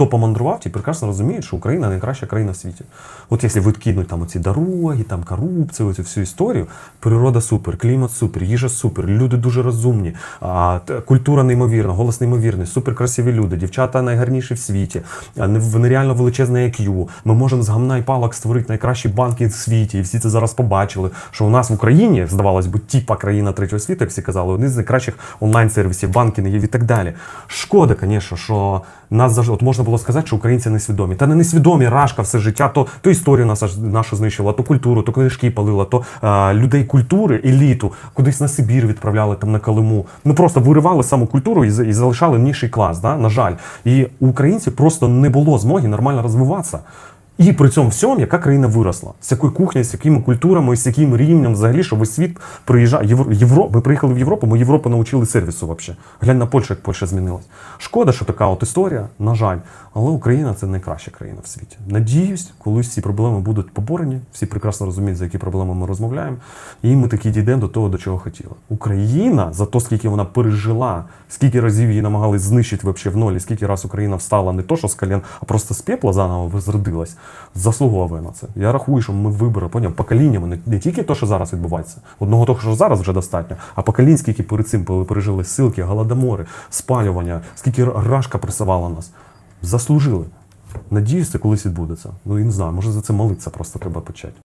хто помандрував, ті прекрасно розуміють, що Україна найкраща країна в світі. От якщо відкинуть там оці дороги, там корупцію, оцю всю історію, природа супер, клімат супер, їжа супер, люди дуже розумні, культура неймовірна, голос неймовірний, супер красиві люди, дівчата найгарніші в світі, нереально величезне IQ. Ми можемо з гамна і палок створити найкращі банки в світі, і всі це зараз побачили. Що у нас в Україні здавалось би, тіпа країна третього світу, як всі казали, один з найкращих онлайн-сервісів, банкінгів і так далі. Шкода, звісно, що нас от можна було сказати, що українці несвідомі. Та не несвідомі рашка все життя, то, то історію нас нашу знищила, то культуру, то книжки палила, то а, людей культури, еліту, кудись на Сибір відправляли там на Калиму. Ну просто виривали саму культуру і, і залишали ніший клас, да? на жаль. І у українців просто не було змоги нормально розвиватися. І при цьому всьому, яка країна виросла, з якою кухнею, з якими культурами, з яким рівнем взагалі, що весь світ приїжджає. Євро... Євро... Ми приїхали в Європу, ми Європу навчили сервісу взагалі. Глянь на Польщу, як Польща змінилась. Шкода, що така от історія, на жаль. Але Україна це найкраща країна в світі. Надіюсь, колись ці проблеми будуть поборені. Всі прекрасно розуміють, за які проблеми ми розмовляємо. І ми таки дійдемо до того, до чого хотіли. Україна за те, скільки вона пережила, скільки разів її намагались знищити вообще в нолі, скільки раз Україна встала не то, що з колін, а просто з пепла заново возродилась, заслуговує на це. Я рахую, що ми вибори, поняв, поколіннями, не, не тільки те, що зараз відбувається. Одного того, що зараз вже достатньо, а поколінь, скільки перед цим пережили силки, голодомори, спалювання, скільки рашка пресувала нас. Заслужили. Надіюсь, це колись відбудеться. Ну і не знаю, може за це молитися просто треба почати.